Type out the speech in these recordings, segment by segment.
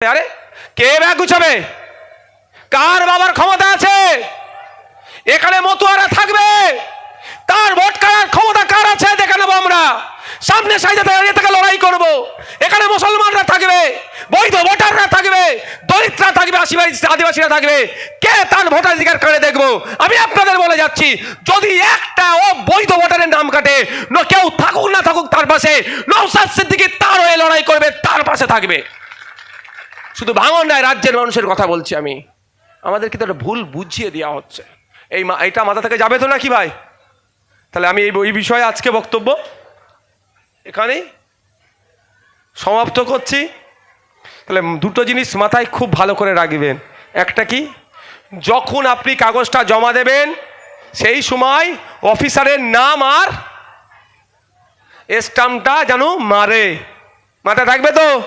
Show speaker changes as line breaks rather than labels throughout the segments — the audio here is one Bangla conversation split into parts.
আরে কে ব্যাগ গুছাবে? কার বাবার ক্ষমতা আছে? এখানে মতুয়ারা থাকবে। তার ভোট কারার ক্ষমতা কার আছে? দেখে নেব আমরা। সামনে সাইডে দাঁড়িয়ে থেকে লড়াই করব। এখানে মুসলমানরা থাকবে, বৈধ ভোটাররা থাকবে, দরিদ্ররা থাকবে আদিবাসী আদিবাসীরা থাকবে। কে তার ভোটাধিকার করে দেখব? আমি আপনাদের বলে যাচ্ছি, যদি একটা ও বৈধ ভোটারের নাম কাটে কেউ থাকুক না থাকুক তার পাশে নৌসাদ সিদ্দিকি তার হয়ে লড়াই করবে, তার পাশে থাকবে। শুধু ভাঙন নয়, রাজ্যের মানুষের কথা বলছি আমি। আমাদের কিন্তু একটা ভুল বুঝিয়ে দেওয়া হচ্ছে। এই এটা মাথা থেকে যাবে তো নাকি ভাই? তাহলে আমি এই এই বিষয়ে আজকে বক্তব্য এখানেই সমাপ্ত করছি। তাহলে দুটো জিনিস মাথায় খুব ভালো করে রাখবেন। একটা কি, যখন আপনি কাগজটা জমা দেবেন, সেই সময় অফিসারের নাম আর স্টাম্পটা যেন মারে। মাথায় থাকবে তো?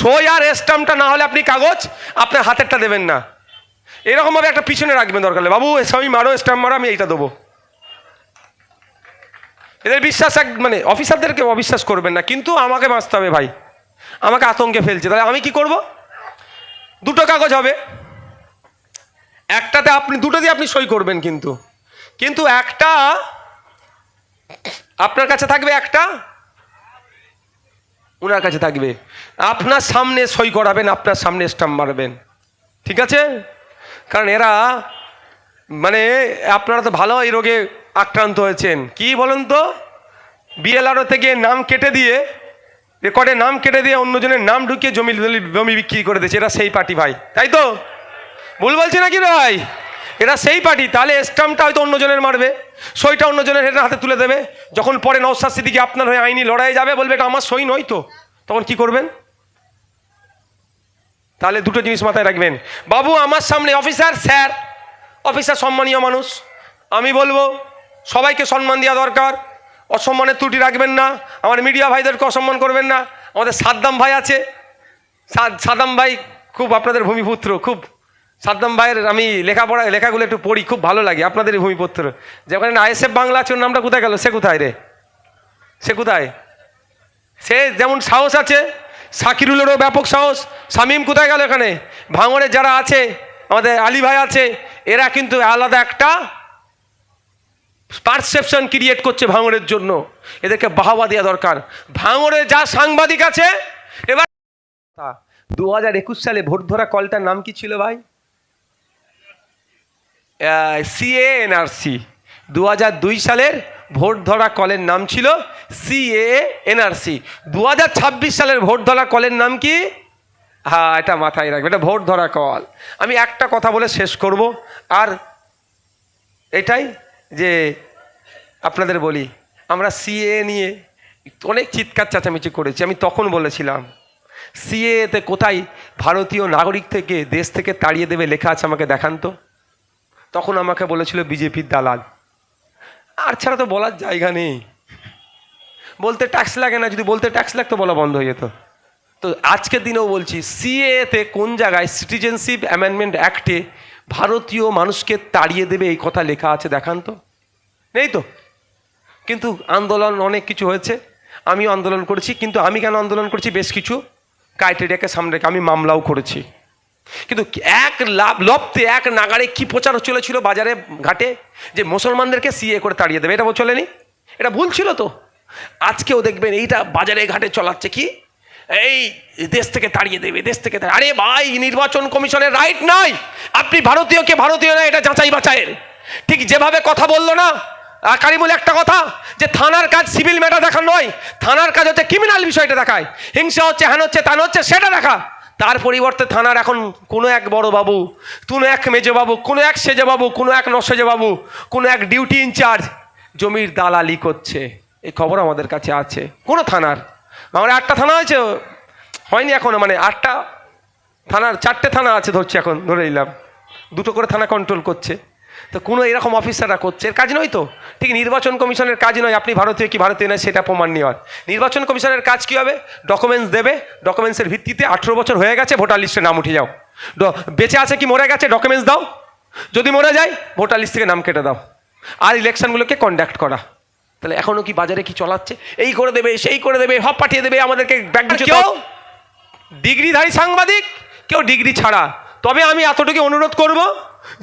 সই আর স্টাম্পটা না হলে আপনি কাগজ, আপনার হাতেরটা দেবেন না। এরকমভাবে একটা পিছনে রাখবেন দরকার হলে বাবু সবই মারো, স্টাম্প মারো, আমি এইটা দেবো। এদের বিশ্বাস এক মানে অফিসারদেরকে অবিশ্বাস করবেন না, কিন্তু আমাকে বাঁচতে হবে ভাই। আমাকে আতঙ্কে ফেলছে। তাহলে আমি কি করব? দুটো কাগজ হবে। একটাতে আপনি দুটো দিয়ে আপনি সই করবেন কিন্তু। কিন্তু একটা আপনার কাছে থাকবে একটা ওনার কাছে থাকবে। আপনার সামনে সই করাবেন, আপনার সামনে স্টাম্প মারবেন। ঠিক আছে? কারণ এরা মানে আপনারা তো ভালো এই রোগে আক্রান্ত হয়েছেন। কি বলুন তো? বিএলআরও থেকে নাম কেটে দিয়ে রেকর্ডে নাম কেটে দিয়ে অন্যজনের নাম ঢুকিয়ে জমি জমি বিক্রি করে দিয়েছে। এরা সেই পার্টি ভাই। তাই তো? ভুল বলছি নাকি রে ভাই? এরা সেই পার্টি, তাহলে স্টাম্পটা হয়তো অন্যজনের মারবে। সইটা অন্যজনের হেঁটে হাতে তুলে দেবে। যখন পরে নৌসাদ সিদ্দিকি আপনার হয়ে আইনি লড়াই যাবে, বলবে এটা আমার সই নয় তো। তখন কি করবেন? তাহলে দুটো জিনিস মাথায় রাখবেন। বাবু, আমার সামনে অফিসার, স্যার। অফিসার সম্মানীয় মানুষ। আমি বলব, সবাইকে সম্মান দেওয়া দরকার। অসম্মানের ত্রুটি রাখবেন না। আমার মিডিয়া ভাইদেরকে অসম্মান করবেন না। আমাদের সাদ্দাম ভাই আছে। সাদ্দাম ভাই খুব আপনাদের ভূমিপুত্র, খুব সাদ্দাম ভাইয়ের আমি লেখাপড়া, লেখাগুলো একটু পড়ি, খুব ভালো লাগে আপনাদের ভূমিপুত্র। যেখানে আইএসএফ বাংলা আছে, ওর নামটা কোথায় গেল? সে কোথায় রে? সে কোথায়? সে যেমন সাহস আছে, সাকিরুলেরও ব্যাপক সাহস। শামীম কোথায় গেল এখানে? ভাঙড়ের যারা আছে, আমাদের আলী ভাই আছে, এরা কিন্তু আলাদা একটা পারসেপশন ক্রিয়েট করছে ভাঙড়ের জন্য। এদেরকে বাহাবা দেওয়া দরকার। ভাঙড়ে যা সাংবাদিক আছে, এবার দু হাজার একুশ সালে ভোট ধরা কলটার নাম কি ছিল ভাই? সিএ এনআরসি দু হাজার দুই সালের ভোট ধরা কলের নাম ছিল সিএ এনআরসি দু হাজার ছাব্বিশ সালের ভোট ধরা কলের নাম কি? হ্যাঁ এটা মাথায় রাখবে, এটা ভোট ধরা কল। আমি একটা কথা বলে শেষ করব, আর এটাই যে আপনাদের বলি, আমরা সিএ নিয়ে অনেক চিৎকার চেঁচামেচি করেছি, আমি তখন বলেছিলাম সিএতে কোথায় ভারতীয় নাগরিক থেকে, দেশ থেকে তাড়িয়ে দেবে লেখা আছে, আমাকে দেখান তো। তখন আমাকে বলেছিল বিজেপির দালাল। আর ছাড়া তো বলার জায়গা নেই। বলতে ট্যাক্স লাগে না, যদি বলতে ট্যাক্স লাগতো বলা বন্ধ হয়ে যেত। তো আজকের দিনেও বলছি সিএতে কোন জায়গায় সিটিজেনশিপ অ্যামেন্ডমেন্ট অ্যাক্টে ভারতীয় মানুষকে তাড়িয়ে দেবে এই কথা লেখা আছে, দেখান তো। নেই তো? কিন্তু আন্দোলন অনেক কিছু হয়েছে, আমিও আন্দোলন করেছি, কিন্তু আমি কেন আন্দোলন করেছি? বেশ কিছু ক্রাইটেরিয়াকে সামনে রেখে আমি মামলাও করেছি। কিন্তু এক লাভ লপ্তে এক নাগারে কি প্রচার চলেছিল বাজারে, ঘাটে? যে মুসলমানদেরকে সিএ করে তাড়িয়ে দেবে, এটা চলেনি? এটা ভুল ছিল তো? আজকেও দেখবেন এইটা বাজারে, ঘাটে চলাচ্ছে কি? এই দেশ থেকে তাড়িয়ে দেবে, দেশ থেকে আরে ভাই, নির্বাচন কমিশনের রাইট নাই। আপনি ভারতীয়কে ভারতীয় না এটা যাচাই বাছাইয়ের। ঠিক যেভাবে কথা বলল না কারিমুল, একটা কথা, যে থানার কাজ সিভিল ম্যাটার দেখা নয়, থানার কাজ হচ্ছে ক্রিমিনাল বিষয়টা দেখায়। হিংসা হচ্ছে হ্যান হচ্ছে, তান হচ্ছে, সেটা দেখা। তার পরিবর্তে থানার এখন কোনো এক বড় বাবু, কোনো এক মেজে বাবু, কোনো এক সেজে বাবু, কোনো এক নসেজে বাবু, কোনো এক ডিউটি ইনচার্জ জমির দালালি করছে। এই খবর আমাদের কাছে আছে। কোনো থানার। আমার আটটা থানা আছে হয়নি এখনও মানে আটটা থানার, চারটে থানা আছে ধরছি এখন, ধরে নিলাম। দুটো করে থানা কন্ট্রোল করছে। তো কোনো এরকম অফিসাররা করছে, এর কাজ নয় তো। ঠিক নির্বাচন কমিশনের কাজ নয়, আপনি ভারতীয় কি ভারতীয় নয় সেটা প্রমাণ নেওয়ার। নির্বাচন কমিশনের কাজ কী হবে? ডকুমেন্টস দেবে ডকুমেন্টসের ভিত্তিতে আঠেরো বছর হয়ে গেছে, ভোটার লিস্টে নাম উঠে যাও। বেঁচে আছে কি মরে গেছে ডকুমেন্টস দাও। যদি মরে যায়, ভোটার লিস্ট থেকে নাম কেটে দাও। আর ইলেকশনগুলোকে কন্ডাক্ট করা। তাহলে এখনও কি বাজারে কি চলাচ্ছে? এই করে দেবে, সেই করে দেবে সব পাঠিয়ে দেবে, আমাদেরকে কেউ ডিগ্রিধারী সাংবাদিক, কেউ ডিগ্রি ছাড়া। তবে আমি এতটুকু অনুরোধ করব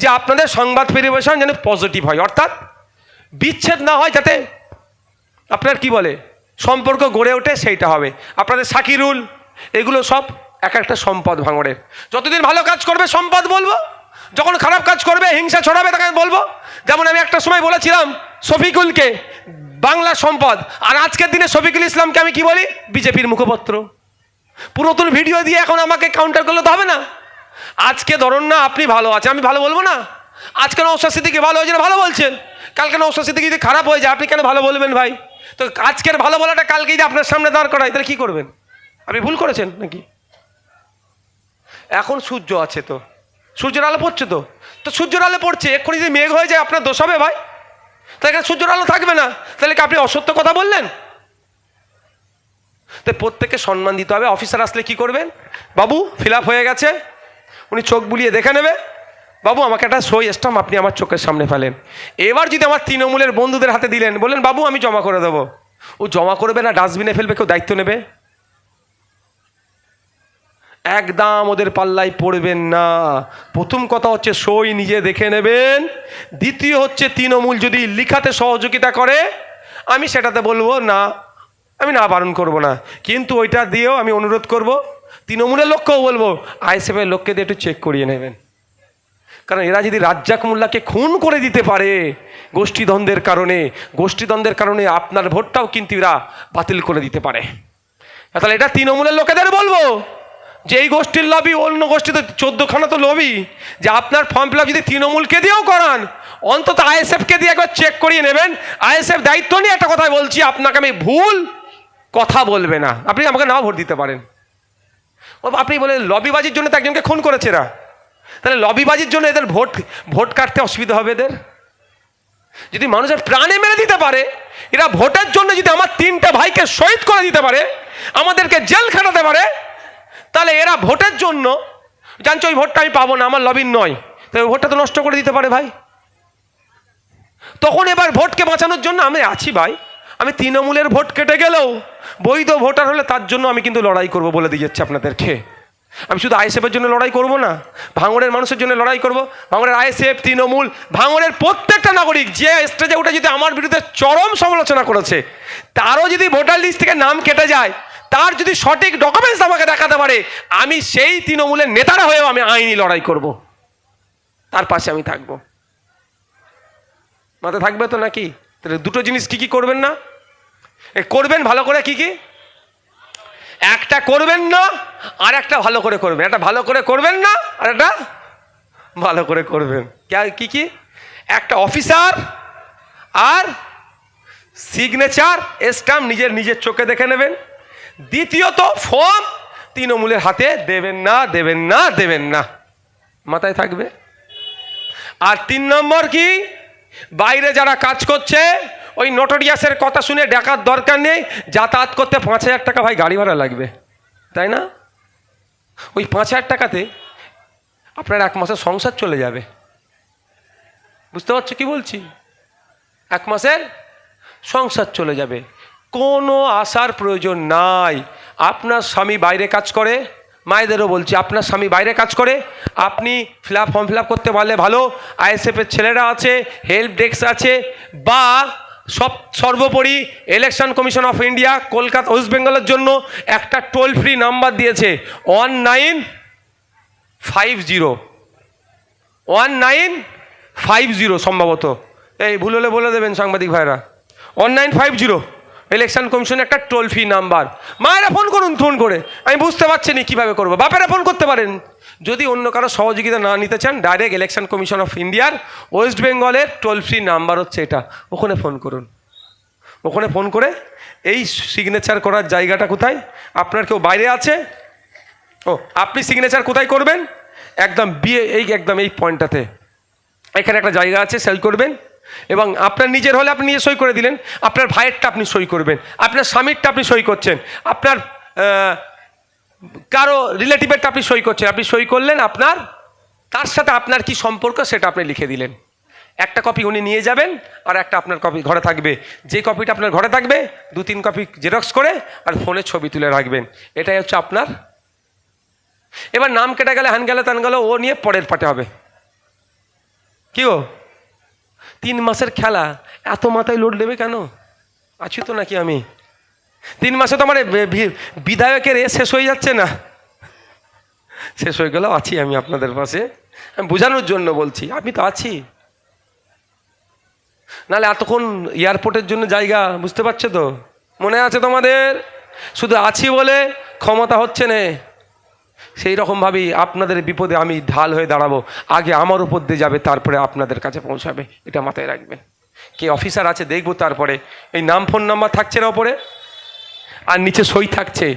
যে আপনাদের সংবাদ পরিবেশন যেন পজিটিভ হয়। অর্থাৎ বিচ্ছেদ না হয় যাতে আপনার কি বলে, সম্পর্ক গড়ে ওঠে সেইটা হবে। আপনাদের সাকিরুল, এগুলো সব এক একটা সম্পদ ভাঙড়ের। যতদিন ভালো কাজ করবে সম্পদ বলব, যখন খারাপ কাজ করবে, হিংসা ছড়াবে, তাকে বলব। যেমন আমি একটা সময় বলেছিলাম শফিকুলকে, বাংলা সম্পদ, আর আজকের দিনে শফিকুল ইসলামকে আমি কি বলি? বিজেপির মুখপত্র। পুরাতন ভিডিও দিয়ে এখন আমাকে কাউন্টার করলে তো হবে না। আজকে ধরুন না আপনি ভালো আছেন, আমি ভালো বলব না? আজকে নৌসাদ সিদ্দিকি ভালো হয়েছে ভালো বলছেন? কালকে নৌসাদ সিদ্দিকি যদি খারাপ হয়ে যায়, আপনি কেন ভালো বলবেন ভাই? তো আজকের ভালো বলাটা কালকে যদি আপনার সামনে দাঁড় করায়, তাহলে কী করবেন? আপনি ভুল করেছেন নাকি? এখন সূর্য আছে তো। সূর্যের আলো পড়ছে তো। তো সূর্যের আলো পড়ছে, এক্ষুনি যদি মেঘ হয়ে যায়, আপনার দোষ হবে ভাই। তাহলে এখানে সূর্যের আলো থাকবে না? তাহলে কি আপনি অসত্য কথা বললেন? তাই প্রত্যেককে সম্মান দিতে হবে। অফিসার আসলে কি করবেন? বাবু ফিল হয়ে গেছে। উনি চোখ বুলিয়ে দেখে নেবে। বাবু, আমাকে একটা সই স্টাম্প আপনি আমার চোখের সামনে ফেলেন। এবার যদি আমার তৃণমূলের বন্ধুদের হাতে দিলেন, বললেন, বাবু, আমি জমা করে দেবো। ও জমা করবে না, ডাস্টবিনে ফেলবে, কেউ দায়িত্ব নেবে? একদম ওদের পাল্লায় পড়বেন না। প্রথম কথা হচ্ছে সই নিজে দেখে নেবেন। দ্বিতীয় হচ্ছে তৃণমূল যদি লিখাতে সহযোগিতা করে, আমি সেটাতে বলব, না, আমি না বারণ করব না। কিন্তু ওইটা দিয়েও আমি অনুরোধ করব তৃণমূলের লোককেও বলব, আইএসএফের লোককে দিয়ে একটু চেক করিয়ে নেবেন। কারণ এরা যদি রাজ্জাক মোল্লাকে খুন করে দিতে পারে গোষ্ঠীদ্বন্দ্বের কারণে গোষ্ঠীদ্বন্দ্বের কারণে আপনার ভোটটাও কিন্তু এরা বাতিল করে দিতে পারে। তাহলে এটা তৃণমূলের লোকেদের বলব, যে এই গোষ্ঠীর লবি, অন্য গোষ্ঠী তো চোদ্দখানা তো লবি, যে আপনার ফর্ম ফিল যদি তৃণমূলকে দিয়েও করান, অন্তত আইএসএফকে দিয়ে একবার চেক করিয়ে নেবেন। আইএসএফ দায়িত্ব নিয়ে একটা কথা বলছি, আপনাকে আমি ভুল কথা বলবে না। আপনি আমাকে নাও ভোট দিতে পারেন। ও আপনি বলে লবিবাজির জন্য তো একজনকে খুন করেছে এরা। তাহলে লবিবাজির জন্য এদের ভোট ভোট কাটতে অসুবিধা হবে এদের? যদি মানুষের প্রাণে মেরে দিতে পারে, এরা ভোটের জন্য যদি আমার তিনটা ভাইকে শহীদ করে দিতে পারে, আমাদেরকে জেল খাটাতে পারে, তাহলে এরা ভোটের জন্য জানছো ওই ভোটটা আমি পাবো না, আমার লবির নয়। তো ওই ভোটটা তো নষ্ট করে দিতে পারে ভাই। তখন এবার ভোটকে বাঁচানোর জন্য আমি আছি ভাই। আমি তৃণমূলের ভোট কেটে গেলেও বৈধ ভোটার হলে তার জন্য আমি কিন্তু লড়াই করব বলে দিয়ে যাচ্ছি আপনাদেরকে। আমি শুধু আইএসএফের জন্য লড়াই করব না ভাঙড়ের মানুষের জন্য লড়াই করব। ভাঙড়ের আইএসএফ, তৃণমূল ভাঙড়ের প্রত্যেকটা নাগরিক যে স্টেজে উঠে যদি আমার বিরুদ্ধে চরম সমালোচনা করেছে, তারও যদি ভোটার লিস্ট থেকে নাম কেটে যায়, তার যদি সঠিক ডকুমেন্টস আমাকে দেখাতে পারে, আমি সেই তৃণমূলের নেতারা হয়েও আমি আইনি লড়াই করব। তার পাশে আমি থাকব। মাথা থাকবে তো নাকি? তাহলে দুটো জিনিস কি কি করবেন না? করবেন ভালো করে কি কি? একটা করবেন না, আর একটা ভালো করে করবেন। একটা ভালো করে করবেন না, আর একটা ভালো করে করবেন। কে- কি একটা অফিসার আর সিগনেচার স্টাম্প নিজের নিজের চোখে দেখে নেবেন। দ্বিতীয়ত, ফর্ম তৃণমূলের হাতে দেবেন না দেবেন না দেবেন না। মাথায় থাকবে? আর তিন নম্বর কি? বাইরে যারা কাজ করছে ওই নোটোরিয়াসের কথা শুনে ডাকার দরকার নেই, যাতায়াত করতে পাঁচ হাজার টাকা ভাই গাড়ি ভাড়া লাগবে, তাই না? ওই পাঁচ হাজার টাকাতে আপনার এক মাসের সংসার চলে যাবে। বুঝতে পারছ কি বলছি? এক মাসের সংসার চলে যাবে। কোনো আসার প্রয়োজন নাই। আপনার স্বামী বাইরে কাজ করে, মায়েদেরও বলছি, আপনার স্বামী বাইরে কাজ করে, আপনি ফিল আপ ফর্ম ফিল করতে পারলে ভালো। আইএসএফের ছেলেরা আছে হেল্প ডেস্ক আছে, বা সব সর্বোপরি election commission of India Kolkata west বেঙ্গলের জন্য একটা টোল ফ্রি নাম্বার দিয়েছে one nine five zero one nine five zero সম্ভবত। এই ভুল হলে বলে দেবেন সাংবাদিক ভাইরা। One nine five zero election commission একটা টোল ফ্রি নাম্বার মায়েরা ফোন করুন ফোন করে। আমি বুঝতে পারছি না কীভাবে করব। বাপেরা ফোন করতে পারেন। যদি অন্য কারও সহযোগিতা না নিতে চান ডাইরেক্ট ইলেকশন কমিশন অফ ইন্ডিয়ার ওয়েস্ট বেঙ্গলের টোল ফ্রি নাম্বার হচ্ছে এটা। ওখানে ফোন করুন। ওখানে ফোন করে এই সিগনেচার করার জায়গাটা কোথায়? আপনার কেউ বাইরে আছে? ও, আপনি সিগনেচার কোথায় করবেন? একদম বিয়ে, এই একদম এই পয়েন্টটাতে। এখানে একটা জায়গা আছে সেল করবেন। এবং আপনার নিজের হলে আপনি নিজে সই করে দিলেন। আপনার ভাইয়েরটা আপনি সই করবেন। আপনার স্বামীরটা আপনি সই করছেন। আপনার কারও রিলেটিভেরটা আপনি সই করছেন, আপনি সই করলেন আপনার, তার সাথে আপনার কি সম্পর্ক সেটা আপনি লিখে দিলেন। একটা কপি উনি নিয়ে যাবেন, আর একটা আপনার কপি ঘরে থাকবে। যে কপিটা আপনার ঘরে থাকবে, দু তিন কপি জেরক্স করে, আর ফোনে ছবি তুলে রাখবেন। এটাই হচ্ছে আপনার। এবার নাম কেটে গেলে হ্যান গেলে ত্যান গেলে, ও নিয়ে পরের পাটে হবে। কি গো? তিন মাসের খেলা, এত মাথায় লোড নেবে কেন? আছি তো নাকি আমি? তিন মাসে তো আমার এ বিধায়কের এ শেষ হয়ে যাচ্ছে না। শেষ হয়ে গেলেও আছি আমি আপনাদের পাশে। আমি বোঝানোর জন্য বলছি, আমি তো আছি। নাহলে এতক্ষণ এয়ারপোর্টের জন্য জায়গা, বুঝতে পারছ তো? মনে আছে তোমাদের? শুধু আছি বলে ক্ষমতা হচ্ছে না। সেই রকমভাবেই আপনাদের বিপদে আমি ঢাল হয়ে দাঁড়াবো। আগে আমার উপর দিয়ে যাবে, তারপরে আপনাদের কাছে পৌঁছাবে। এটা মাথায় রাখবেন কে অফিসার আছে দেখব তারপরে। এই নাম, ফোন নাম্বার থাকছে না ওপরে? আর নিচে সই থাকছে।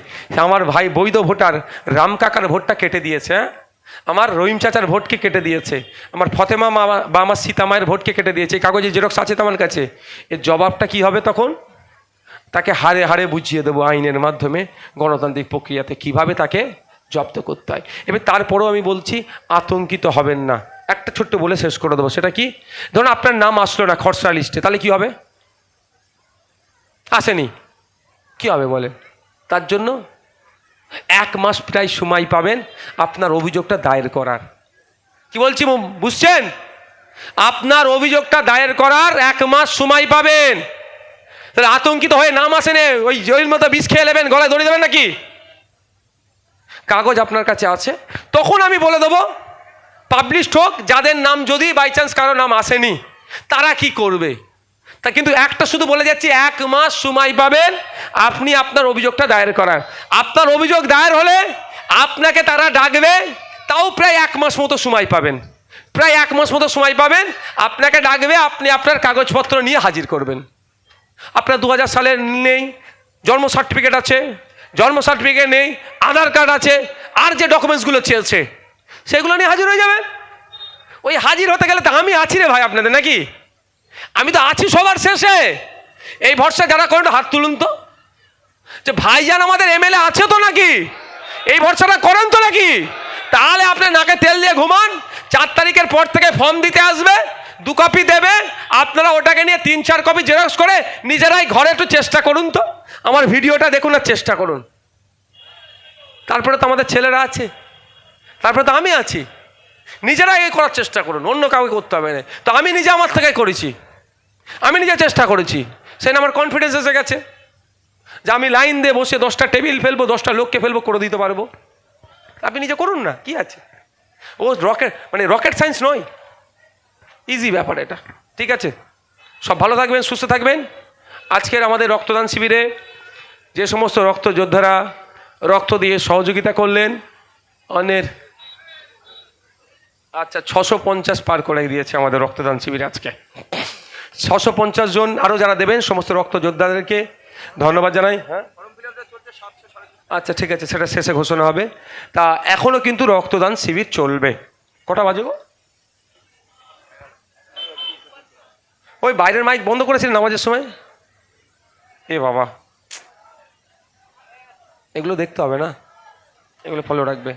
আমার ভাই বৈধ ভোটার, রাম কাকার ভোটটা কেটে দিয়েছে হ্যাঁ? আমার রহিম চাচার ভোটকে কেটে দিয়েছে, আমার ফতেমা মা বা আমার সীতামায়ের ভোটকে কেটে দিয়েছে, এই কাগজে জেরক্স আছে তো আমার কাছে? এর জবাবটা কি হবে তখন? তাকে হারে হারে বুঝিয়ে দেবো আইনের মাধ্যমে, গণতান্ত্রিক প্রক্রিয়াতে কীভাবে তাকে জব্দ করতে হয়। এবার তারপরেও আমি বলছি, আতঙ্কিত হবেন না। একটা ছোট্ট বলে শেষ করে দেবো, সেটা কি? ধরুন আপনার নাম আসলো না খরচা লিস্টে, তাহলে কি হবে? আসেনি। কি হবে বলে? তার জন্য এক মাস প্রায় সময় পাবেন আপনার অভিযোগটা দায়ের করার। কি বলছি বুঝছেন? আপনার অভিযোগটা দায়ের করার এক মাস সময় পাবেন। তাহলে আতঙ্কিত হয়ে নাম আসেনে ওই জয়ের মতো বিষ খেয়ে নেবেন, গলায় দড়ি দেবেন নাকি? কাগজ আপনার কাছে আছে, তখন আমি বলে দেবো পাবলিশড হোক, যাদের নাম যদি বাই চান্স কারও নাম আসেনি, তারা কি করবে? তা কিন্তু একটা শুধু বলে যাচ্ছি, এক মাস সময় পাবেন, আপনি আপনার অভিযোগটা দায়ের করার। আপনার অভিযোগ দায়ের হলে আপনাকে তারা ডাকবে, তাও প্রায় এক মাস মতো সময় পাবেন। প্রায় এক মাস মতো সময় পাবেন, আপনাকে ডাকবে, আপনি আপনার কাগজপত্র নিয়ে হাজির করবেন। আপনার দু হাজার সালের নেই, জন্ম সার্টিফিকেট আছে, জন্ম সার্টিফিকেট নেই, আধার কার্ড আছে, আর যে ডকুমেন্টসগুলো চেয়েছে সেগুলো নিয়ে হাজির হয়ে যাবে ওই হাজির হতে গেলে তো আমি আছি রে ভাই আপনাদের, নাকি? আমি তো আছি সবার শেষে। এই ভরসা যারা করেন? হাত তুলুন তো। যে ভাইজান আমাদের এমএলএ আছে তো নাকি? এই ভরসাটা করেন তো নাকি? তাহলে আপনি নাকে তেল দিয়ে ঘুমান, চার তারিখের পর থেকে ফর্ম দিতে আসবে, দু কপি দেবে, আপনারা ওটাকে নিয়ে তিন চার কপি জেরক্স করে নিজেরাই ঘরে একটু চেষ্টা করুন তো। আমার ভিডিওটা দেখুন আর চেষ্টা করুন। তারপরে তো আমাদের ছেলেরা আছে। তারপরে তো আমি আছি। নিজেরাই করার চেষ্টা করুন, অন্য কাউকে করতে হবে না। তো আমি নিজে আমার থেকে করেছি। আমি নিজে চেষ্টা করেছি। সেটা আমার কনফিডেন্স এসে গেছে যে আমি লাইন দিয়ে বসে দশটা টেবিল ফেলব, দশটা লোককে ফেলব, করে দিতে পারব। আপনি নিজে করুন না, কি আছে? ও রকেট মানে রকেট সায়েন্স নয়। ইজি ব্যাপার এটা, ঠিক আছে? সব ভালো থাকবেন, সুস্থ থাকবেন। আজকের আমাদের রক্তদান শিবিরে যে সমস্ত রক্ত যোদ্ধারা রক্ত দিয়ে সহযোগিতা করলেন, অনের আচ্ছা ছশো পঞ্চাশ পার করে দিয়েছে আমাদের রক্তদান শিবিরে আজকে। ছশো পঞ্চাশ জন আরও যারা দেবেন সমস্ত রক্ত যোদ্ধাদেরকে ধন্যবাদ জানাই। হ্যাঁ? আচ্ছা ঠিক আছে সেটা শেষে ঘোষণা হবে। তা এখনও কিন্তু রক্তদান শিবির চলবে। কটা বাজে গো? ওই বাইরের মাইক বন্ধ করেছিলেন নামাজের সময়? এ বাবা। এগুলো দেখতে হবে না। এগুলো ফলো রাখবে।